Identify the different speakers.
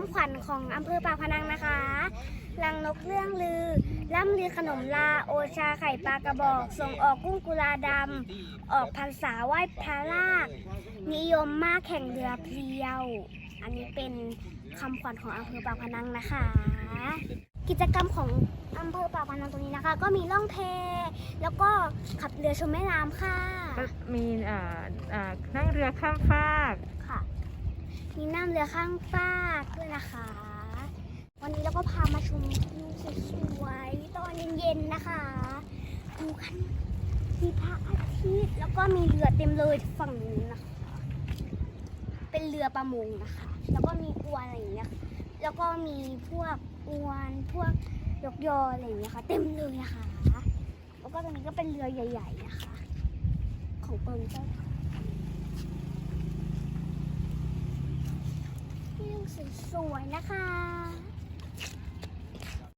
Speaker 1: ำขวัญของอำเภอปากพนังนะคะลังนกเรื่องลือล่ำลือขนมลาโอชาไข่ปลากระบอก ส่งออกกุ้งกุลาดำ ออกพรรษาไหว้พระลาก นิยมมากแข่งเรือเพลียว อันนี้เป็นคำขวัญของอำเภอปากพนังนะคะ กิจกรรมของอำเภอปากพนังตรงนี้นะคะ ก็มีล่องแพแล้วก็ขับเรือชมแม่น้ำค่ะ
Speaker 2: ก็มีอ่าอ่านั่งเรือข้ามฟาก
Speaker 1: ค่ะ มีน้ำเรือข้างฟากด้วย นะคะ วันนี้เราก็พามาชมวิวสวยๆตอนเย็นๆนะคะดูกันมีพระอาทิตย์แล้วก็มีเรือเต็มเลยฝั่งนู้นะคะ เป็นเรือประมงนะคะ แล้วก็มีอวนอะไรอย่างเงี้ยแล้วก็มีพวกอวนพวกยกยออะไรอย่างเงี้ยค่ะ เต็มเลยนะคะ แล้วก็ตรงนี้ก็เป็นเรือใหญ่ ๆ นะคะ ของเปิงเจ้า สวยๆนะคะ